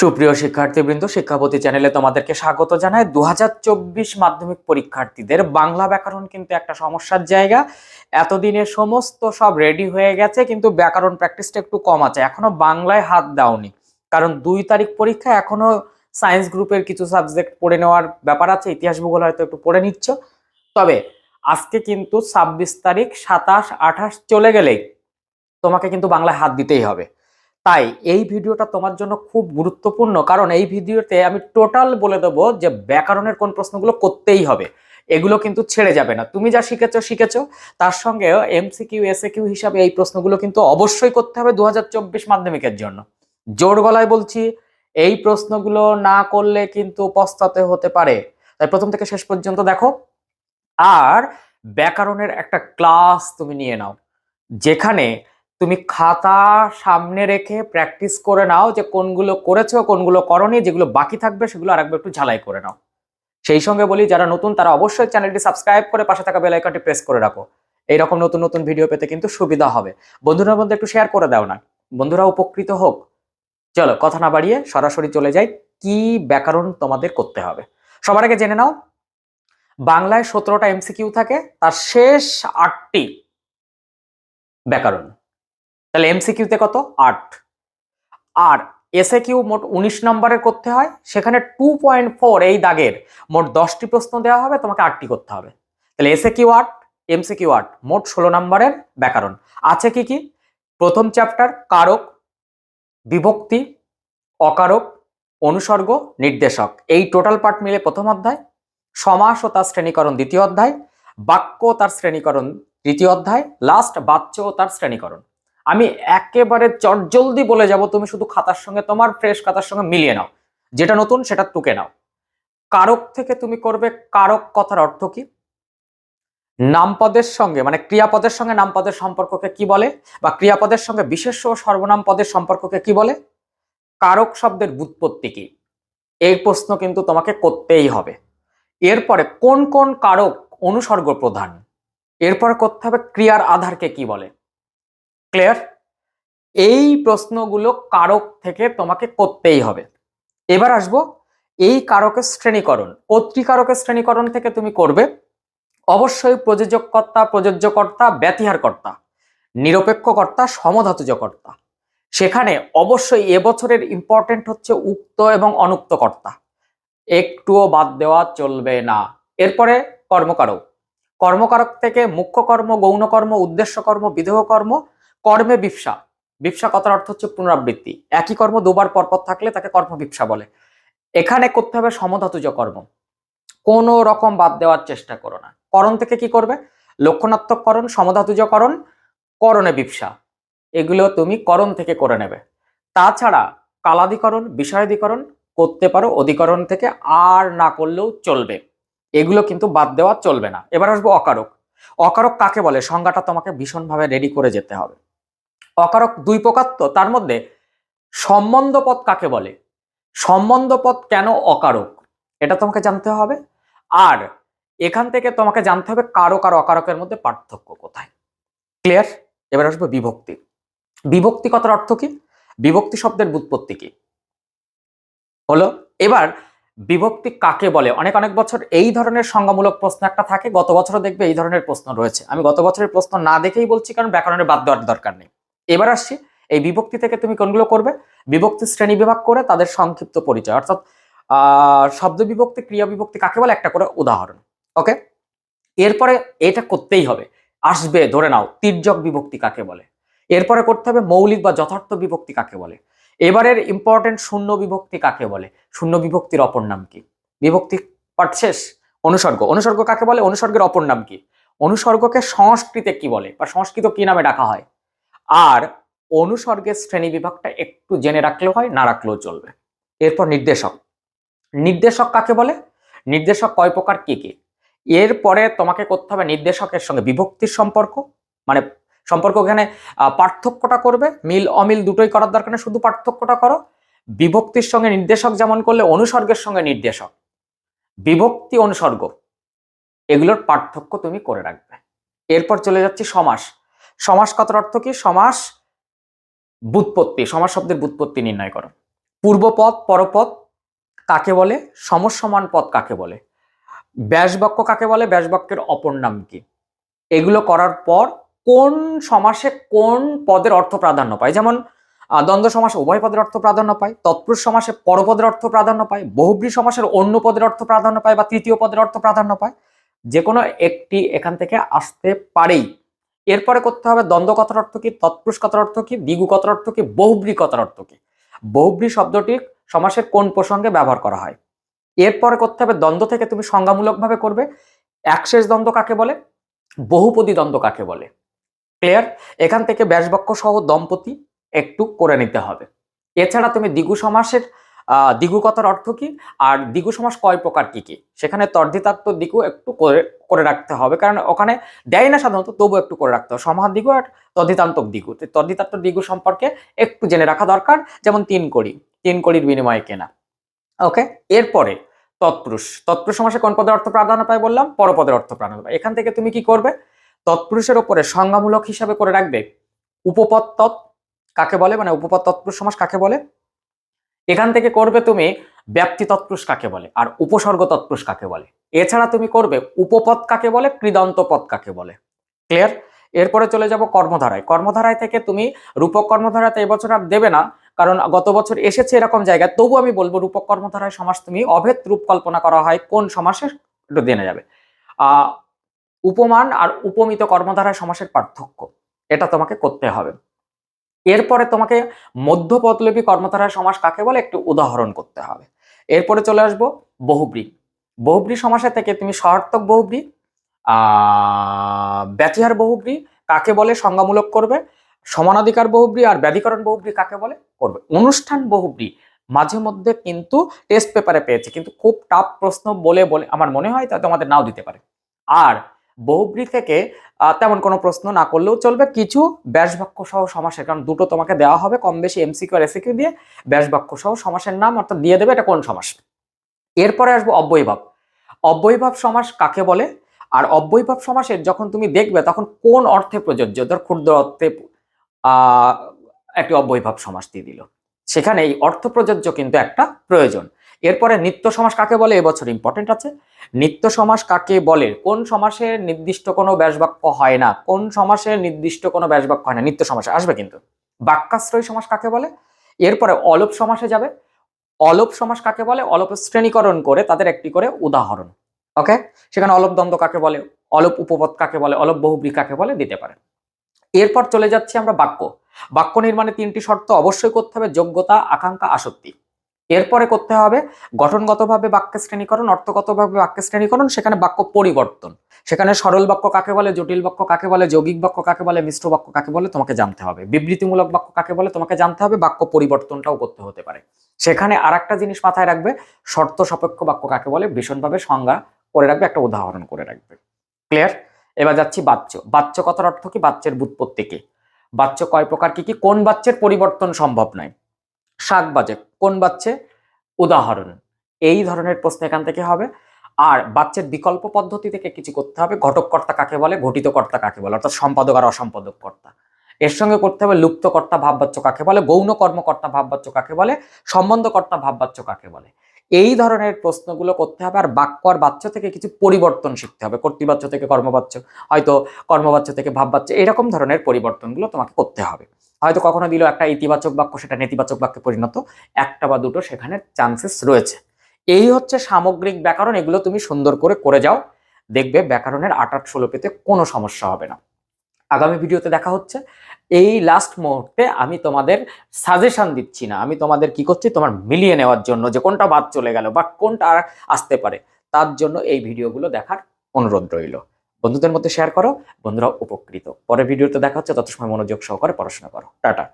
সুপ্রিয় শিক্ষার্থীবৃন্দ শিক্ষাপতি চ্যানেলে তোমাদেরকে স্বাগত জানায় দু হাজার চব্বিশ মাধ্যমিক পরীক্ষার্থীদের বাংলা ব্যাকরণ কিন্তু একটা সমস্যার জায়গা। এতদিনে সমস্ত সব রেডি হয়ে গেছে, কিন্তু ব্যাকরণ প্র্যাকটিসটা একটু কম আছে। এখনও বাংলায় হাত দাওনি। কারণ দুই তারিখ পরীক্ষা, এখনও সায়েন্স গ্রুপের কিছু সাবজেক্ট পড়ে নেওয়ার ব্যাপার আছে, ইতিহাস ভূগোল হয়তো একটু পড়ে নিচ্ছ। তবে আজকে কিন্তু ছাব্বিশ তারিখ, সাতাশ আঠাশ চলে গেলেই তোমাকে কিন্তু বাংলায় হাত দিতেই হবে। তাই এই ভিডিওটা তোমার জন্য খুব গুরুত্বপূর্ণ। কারণ এই ভিডিওতে আমি টোটাল বলে দেবো যে ব্যাকরণের কোন প্রশ্নগুলো করতেই হবে। এগুলো কিন্তু ছেড়ে যাবে না। তুমি যা শিখেছো শিখেছো। তার সঙ্গে এসএ কিউ হিসাবে এই প্রশ্নগুলো কিন্তু অবশ্যই করতে হবে দু হাজার চব্বিশ মাধ্যমিকের জন্য। জোর গলায় বলছি, এই প্রশ্নগুলো না করলে কিন্তু পস্তাতে হতে পারে। তাই প্রথম থেকে শেষ পর্যন্ত দেখো। আর ব্যাকরণের একটা ক্লাস তুমি নিয়ে নাও। যেখানে তুমি খাতা সামনে রেখে প্র্যাকটিস করে নাও যে কোনগুলো করেছ, কোনগুলো করনি, যেগুলো বাকি থাকবে সেগুলো আরেকবার একটু ঝালাই করে নাও। সেই সঙ্গে বলি, যারা নতুন, তারা অবশ্যই চ্যানেলটি সাবস্ক্রাইব করে পাশে থাকা বেল আইকনটি প্রেস করে রাখো। এইরকম নতুন নতুন ভিডিও পেতে কিন্তু সুবিধা হবে। বন্ধুদের মধ্যে একটু শেয়ার করে দাও না। বন্ধুরা উপকৃত হোক। চলো, কথা না বাড়িয়ে সরাসরি চলে যাই। কি ব্যাকরণ তোমাদের করতে হবে? সবার আগে জেনে নাও, বাংলায় সতেরোটা এমসিকিউ থাকে, তার শেষ আটটি ব্যাকরণ। তাহলে এমসিকিউতে কত? আট। আর এসএ কিউ মোট উনিশ নম্বরের করতে হয়, সেখানে টু পয়েন্ট ফোর এই দাগের মোট দশটি প্রশ্ন দেওয়া হবে, তোমাকে আটটি করতে হবে। তাহলে এসএ কিউ আট এমসি কিউ আট, মোট ষোলো নম্বরের ব্যাকরণ। আছে কি কি? প্রথম চ্যাপ্টার কারক, বিভক্তি, অকারক, অনুসর্গ, নির্দেশক। এই টোটাল পার্ট মিলে প্রথম অধ্যায়, সমাস ও তার শ্রেণীকরণ দ্বিতীয় অধ্যায়, বাক্য তার শ্রেণীকরণ তৃতীয় অধ্যায় লাস্ট বাচ্য ও তার শ্রেণীকরণ। আমি একেবারে চটজলদি বলে যাব, তুমি শুধু খাতার সঙ্গে তোমার ফ্রেশ খাতার সঙ্গে মিলিয়ে নাও। যেটা নতুন সেটা টুকে নাও। কারক থেকে তুমি করবে কারক কথার অর্থ কি? নামপদের সঙ্গে মানে ক্রিয়াপদের সঙ্গে নামপদের সম্পর্ককে কি বলে? বা ক্রিয়াপদের সঙ্গে বিশেষ ও সর্বনাম পদের সম্পর্ককে কি বলে? কারক শব্দের বুৎপত্তি কি? এই প্রশ্ন কিন্তু তোমাকে করতেই হবে। এরপরে কোন কোন কারক অনুসর্গ প্রধান এরপরে করতে হবে ক্রিয়ার আধারকে কি বলে? ক্লিয়ার এই প্রশ্নগুলো কারক থেকে তোমাকে করতেই হবে। এবার আসব এই কারকের শ্রেণীকরণ। কর্তৃকারকের শ্রেণীকরণ থেকে তুমি করবে। অবশ্যই প্রযোজককর্তা, প্রযোজ্যকর্তা, ব্যতিহারকর্তা, নিরপেক্ষকর্তা, সমধাতুজকর্তা। সেখানে অবশ্যই এবছরের ইম্পর্টেন্ট হচ্ছে উক্ত এবং অনুক্ত কর্তা একটুও বাদ দেওয়া চলবে না। এরপরে কর্মকারক। কর্মকারক থেকে মুখ্য কর্ম গৌণ কর্ম উদ্দেশ্য কর্ম বিপসা। বিপসা কথার অর্থ হচ্ছে পুনরাবৃত্তি। একই কর্ম দুবার পরপর থাকলে তাকে কর্ম বিপসা বলে। এখানে করতে হবে সমধাতুজ কর্ম। কোনো রকম বাদ দেওয়ার চেষ্টা করো না। করণ থেকে কি করবে? লক্ষণাত্মক করণ সমধাতুজ করণ করণে বিপসা। এগুলো তুমি করণ থেকে করে নেবে। তাছাড়া কালাধিকরণ বিষয়াধিকরণ করতে পারো, অধিকরণ থেকে আর না করলেও চলবে। এগুলো কিন্তু বাদ দেওয়া চলবে না। এবার আসব অকারক। অকারক কাকে বলে? সংজ্ঞাটা তোমাকে ভীষণভাবে রেডি করে যেতে হবে। অকারক দুই প্রকার তো, তার মধ্যে সম্বন্ধ পদ কাকে বলে? সম্বন্ধ পদ কেন অকারক? এটা তোমাকে জানতে হবে। আর এখান থেকে তোমাকে জানতে হবে কারক আর অকারকের মধ্যে পার্থক্য কোথায়। ক্লিয়ার এবার আসব বিভক্তি। বিভক্তি কথার অর্থ কি? বিভক্তি শব্দের বুৎপত্তি কি? হলো, এবার বিভক্তি কাকে বলে? অনেক অনেক বছর এই ধরনের সংজ্ঞামূলক প্রশ্ন একটা থাকে, গত বছরও দেখবে এই ধরনের প্রশ্ন রয়েছে। আমি গত বছরের প্রশ্ন না দেখেই বলছি, কারণ ব্যাকরণের বাদ দেওয়ার দরকার নেই। এবার আসছি, এই বিভক্তি থেকে তুমি কোনগুলো করবে? বিভক্তি শ্রেণি বিভাগ করে তাদের সংক্ষিপ্ত পরিচয়, অর্থাৎ শব্দ বিভক্তি, ক্রিয়া বিভক্তি কাকে বলে? একটা করে উদাহরণ ওকে এরপরে এটা করতেই হবে, আসবে, ধরে নাও, তির্যক বিভক্তি কাকে বলে? এরপরে করতে হবে মৌলিক বা যথার্থ বিভক্তি কাকে বলে? এবারের ইম্পর্টেন্ট শূন্য বিভক্তি কাকে বলে? শূন্য বিভক্তির অপর নাম কি? বিভক্তি পাঠ শেষ? অনুসর্গ অনুসর্গ কাকে বলে? অনুসর্গের অপর নাম কি? অনুসর্গকে সংস্কৃতে কি বলে? বা সংস্কৃত কি নামে ডাকা হয়? আর অনুসর্গের শ্রেণি বিভাগটা একটু জেনে রাখলেও হয়, না রাখলেও চলবে। এরপর নির্দেশক। নির্দেশক কাকে বলে? নির্দেশক কয় প্রকার, কি কি? এরপরে তোমাকে করতে হবে নির্দেশকের সঙ্গে বিভক্তির সম্পর্ক। মানে সম্পর্ক এখানে পার্থক্যটা করবে। মিল, অমিল দুটোই করার দরকার নেই, শুধু পার্থক্যটা করো। বিভক্তির সঙ্গে নির্দেশক যেমন করলে, অনুসর্গের সঙ্গে নির্দেশক। বিভক্তি, অনুসর্গ, এগুলোর পার্থক্য তুমি করে রাখবে। এরপর চলে যাচ্ছি সমাস। সমাস কথার অর্থ কি? সমাস বুৎপত্তি, সমাস শব্দের বুৎপত্তি নির্ণয় করো। পূর্বপদ, পরপদ কাকে বলে? সমসমান পদ কাকে বলে? ব্যাসবাক্য কাকে বলে? ব্যাসবাক্যের অপর নাম কি? এগুলো করার পর কোন সমাসে কোন পদের অর্থ প্রাধান্য পায়? যেমন দ্বন্দ্ব সমাসে উভয় পদের অর্থ প্রাধান্য পায়, তৎপুরুষ সমাসে পরপদের অর্থ প্রাধান্য পায়, বহুব্রী সমাসের অন্য পদের অর্থ প্রাধান্য পায় বা তৃতীয় পদের অর্থ প্রাধান্য পায়। যে কোনো একটি এখান থেকে আসতে পারেই। এরপরে করতে হবে দ্বন্দ্ব কথার অর্থ কি, তৎপুরুষ কথার অর্থ কি দ্বিগু কথার অর্থ কি, বহুব্রী কথার অর্থ কি? বহুব্রী শব্দটি সমাসের কোন প্রসঙ্গে ব্যবহার করা হয়? এরপরে করতে হবে দ্বন্দ্ব থেকে তুমি সংজ্ঞামূলকভাবে করবে। একশেষ দ্বন্দ্ব কাকে বলে? বহুপদী দ্বন্দ্ব কাকে বলে? ক্লিয়ার? এখান থেকে ব্যাসবাক্য সহ দম্পতি একটু করে নিতে হবে। এছাড়া তুমি দ্বিগু সমাসের দ্বিগু কথার অর্থ কি? আর দ্বিগু সমাস কয় প্রকার কি কি? সেখানে তর্ধিতার্থ দিগু একটু করে করে রাখতে হবে। কারণ ওখানে দেয় না সাধারণত তবু একটু করে রাখতে হবে। সমাহার দিগু আর তদ্ধিতান্তক দিগু তো তদ্ধিতার্থ দিগু সম্পর্কে একটু জেনে রাখা দরকার। যেমন তিন কড়ি। তিন কড়ির বিনিময়ে কেনা। ওকে? এরপরে তৎপুরুষ। তৎপুরুষ সমাসে কোন পদের অর্থ প্রাধান্য পায় বললাম? পরপদের অর্থ প্রাধান্য পায়। এখান থেকে তুমি কি করবে? তৎপুরুষের ওপরে সংজ্ঞামূলক হিসাবে করে রাখবে। উপপদ তৎ কাকে বলে? মানে উপপদ তৎপুরুষ সমাস কাকে বলে? এখান থেকে করবে তুমি ব্যাপ্তি তৎপুরুষ কাকে বলে? আর উপসর্গ তৎপুরুষ কাকে বলে? এছাড়া তুমি করবে উপপদ কাকে বলে? কৃদন্ত পদ কাকে বলে? ক্লিয়ার এরপরে চলে যাব কর্মধারায়। কর্মধারায় থেকে তুমি রূপক কর্মধারাতে এবছর আর দেবে না, কারণ গত বছর এসেছে এরকম জায়গায়। তবু আমি বলব রূপক কর্মধারায় সমাস তুমি অভেদ রূপ কল্পনা করা হয়, কোন সমাসে একটু জেনে যাবে। উপমান আর উপমিত কর্মধারায় সমাসের পার্থক্য, এটা তোমাকে করতে হবে। এরপরে তোমাকে মধ্যপদলোপী কর্মধারায় সমাস কাকে বলে? একটু উদাহরণ করতে হবে। এরপরে চলে আসব বহুব্রী। বহুব্রী সমাসের থেকে তুমি সহার্থক বহুব্রী ব্যতিহার বহুব্রী কাকে বলে? সংজ্ঞামূলক করবে। সমানাধিকার বহুব্রী আর ব্যাধিকরণ বহুব্রী কাকে বলে? করবে। অনুষ্ঠান বহুব্রী মাঝে মধ্যে কিন্তু টেস্ট পেপারে পেয়েছে। কিন্তু খুব টাফ প্রশ্ন বলে বলে আমার মনে হয় তা তোমাদের নাও দিতে পারে। আর বহুব্রী থেকে তেমন কোনো প্রশ্ন না করলেও চলবে। কিছু ব্যাসবাক্য সহ সমাসের, কারণ দুটো তোমাকে দেওয়া হবে কম বেশি এমসিকিউ আর এসিকিউ দিয়ে। ব্যাসবাক্য সহ সমাসের নাম অর্থাৎ দিয়ে দেবে এটা কোন সমাস? এরপরে আসব অব্যয়ভাব। অব্যয়ভাব সমাস কাকে বলে? আর অব্যয়ভাব সমাসের যখন তুমি দেখবে, তখন কোন অর্থে প্রযোজ্য? ধর ক্ষুদ্র অর্থে একটি অব্যয়ভাব সমাস দিয়ে দিল। সেখানে এই অর্থ প্রযোজ্য কিন্তু একটা প্রয়োজন। এরপরে নিত্য সমাস কাকে বলে? এবছর ইম্পর্টেন্ট আছে। নিত্য সমাস কাকে বলে? কোন সমাসের নির্দিষ্ট কোনো ব্যাসবাক্য হয় না? কোন সমাসের নির্দিষ্ট কোনো ব্যাসবাক্য হয় না? নিত্য সমাসে আসবে কিন্তু। বাক্যাশ্রয় সমাস কাকে বলে? এরপরে অলোপ সমাসে যাবে। অলোপ সমাস কাকে বলে? অলোপ শ্রেণীকরণ করে তাদের একটি করে উদাহরণ। ওকে সেখানে অলোপ দ্বন্দ্ব কাকে বলে? অলোপ উপপদ কাকে বলে? অলোপ বহুব্রী কাকে বলে? দিতে পারে। এরপর চলে যাচ্ছি আমরা বাক্য। বাক্য নির্মাণে তিনটি শর্ত অবশ্যই করতে হবে। যোগ্যতা, আকাঙ্ক্ষা, আসক্তি। এরপরে করতে হবে গঠনগতভাবে বাক্য শ্রেণীকরণ, অর্থগতভাবে বাক্য শ্রেণীকরণ, সেখানে বাক্য পরিবর্তন। সেখানে সরল বাক্য কাকে বলে, জটিল বাক্য কাকে বলে, যৌগিক বাক্য কাকে বলে মিশ্র বাক্য কাকে বলে, তোমাকে জানতে হবে। বিবৃতিমূলক বাক্য কাকে বলে, তোমাকে জানতে হবে, বাক্য পরিবর্তনটাও করতে হতে পারে। সেখানে আর একটা জিনিস মাথায় রাখবে, শর্ত সাপেক্ষ বাক্য কাকে বলে, ভীষণভাবে সংজ্ঞা করে রাখবে, একটা উদাহরণ করে রাখবে। ক্লিয়ার? এবার যাচ্ছি বাচ্য। বাচ্য কথার অর্থ কি? বাচ্চের বুৎপত্তি কি? বাচ্য কয় প্রকার কি কি? কোন বাচ্চের পরিবর্তন সম্ভব নয়? শাক বাজে। কোন বাচ্চে উদাহরণ। এই ধরনের প্রশ্ন এখান থেকে হবে। আর বাচ্চার বিকল্প পদ্ধতি থেকে কিছু করতে হবে। ঘটককর্তা কাকে বলে? ঘটিত কর্তা কাকে বলে? অর্থাৎ সম্পাদক আর অসম্পাদক কর্তা এর সঙ্গে করতে হবে লুপ্তকর্তা, ভাববাচ্য কাকে বলে? গৌণ কর্মকর্তা, ভাববাচ্য কাকে বলে? সম্বন্ধকর্তা, ভাববাচ্য কাকে বলে? এই ধরনের প্রশ্নগুলো করতে হবে। আর বাক্য আর বাচ্চ থেকে কিছু পরিবর্তন শিখতে হবে। কর্তৃবাচ্য থেকে কর্মবাচ্য, হয়তো কর্মবাচ্য থেকে ভাববাচ্য, এরকম ধরনের পরিবর্তনগুলো তোমাকে করতে হবে। হয়তো কখনো দিল একটা ইতিবাচক বাক্য, সেটা নেতিবাচক বাক্যে পরিণত। একটা বা দুটো সেখানে চান্সেস রয়েছে। এই হচ্ছে সামগ্রিক ব্যাকরণ, এগুলো তুমি সুন্দর করে করে যাও। দেখবে ব্যাকরণের আট আট ষোলো পেতে কোনো সমস্যা হবে না। আগামী ভিডিওতে দেখা হচ্ছে। এই লাস্ট মুহূর্তে আমি তোমাদের সাজেশন দিচ্ছি না। আমি তোমাদের কি করছি? তোমার মিলিয়ে নেওয়ার জন্য যে কোনটা বাদ চলে গেল বা কোনটা আসতে পারে, তার জন্য এই ভিডিওগুলো দেখার অনুরোধ রইল। বন্ধুদের মধ্যে শেয়ার করো বন্ধুরা উপকৃত। পরের ভিডিওতে দেখা হচ্ছে তত সময় মনোযোগ সহকারে পড়াশোনা করো। টাটা।